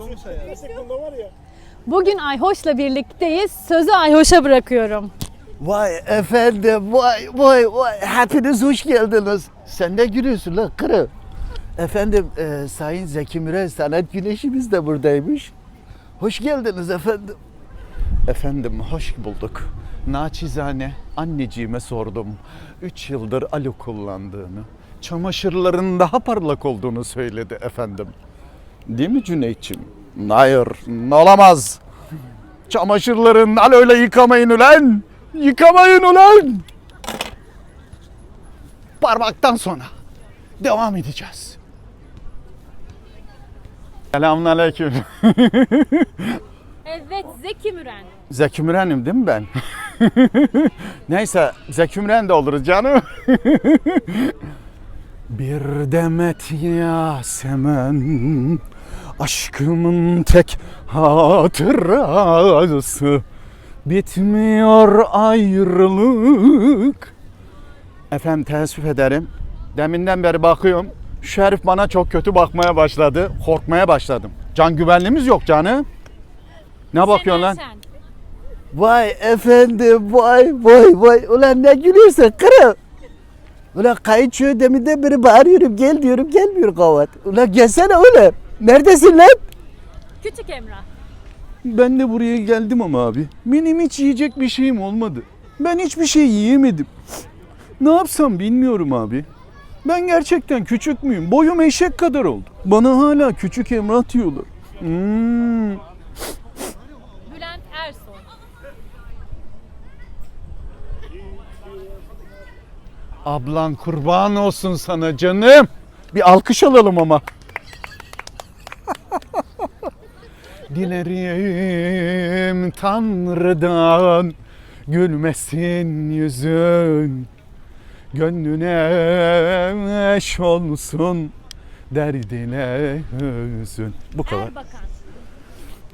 Bunda var ya. Bugün Ayhoş'la birlikteyiz. Sözü Ayhoş'a bırakıyorum. Vay efendim, vay vay vay. Hepiniz hoş geldiniz. Sen ne gülüyorsun lan kırı? Efendim, e, Sayın Zeki Müren Sanat Güneşimiz de buradaymış. Hoş geldiniz efendim. Efendim, hoş bulduk. Naçizane anneciğime sordum. Üç yıldır alo kullandığını, çamaşırların daha parlak olduğunu söyledi efendim. Değil mi Cüneyt'ciğim? Hayır, olamaz. Çamaşırların aloyla yıkamayın ulan. Yıkamayın ulan. Parmaktan sonra devam edeceğiz. Selamünaleyküm. Evet Zeki Müren. Zeki Müren'im değil mi ben? Neyse Zeki Müren de oluruz canım. Bir demet yasemen Aşkımın tek hatırası Bitmiyor ayrılık Efendim teessüf ederim. Deminden beri bakıyorum. Şu herif bana çok kötü bakmaya başladı. Korkmaya başladım. Can güvenliğimiz yok canım. Ne bakıyorsun lan? Vay efendim vay vay vay. Ulan ne gülüyorsun kırı. Ulan kayınço deminden beri bağırıyorum gel diyorum gelmiyor kavat. Ulan gelsene oğlum. Neredesin lan? Küçük Emrah. Ben de buraya geldim ama abi. Benim hiç yiyecek bir şeyim olmadı. Ben hiçbir şey yiyemedim. Ne yapsam bilmiyorum abi. Ben gerçekten küçük müyüm? Boyum eşek kadar oldu. Bana hala küçük Emrah diyorlar. Hmm. Bülent Ersoy. Ablan kurban olsun sana canım. Bir alkış alalım ama. Dilerim Tanrı'dan gülmesin yüzün. Gönlüne eş olsun derdine hüzün. Bu kadar. Erbakan.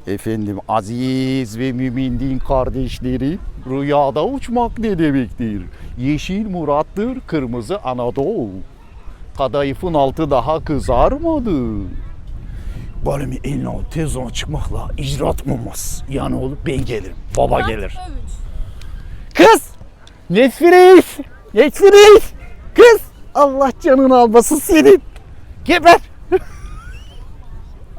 Efendim aziz ve mümin din kardeşleri rüyada uçmak ne demektir? Yeşil murattır kırmızı Anadolu. Kadayıfın altı daha kızarmadı. Benim eline o tezon çıkmakla icraat olmaz. Yani olup ben gelirim. Baba gelir. Kız! Nesfiriz! Nesfiriz! Kız! Allah canını almasın senin. Geber!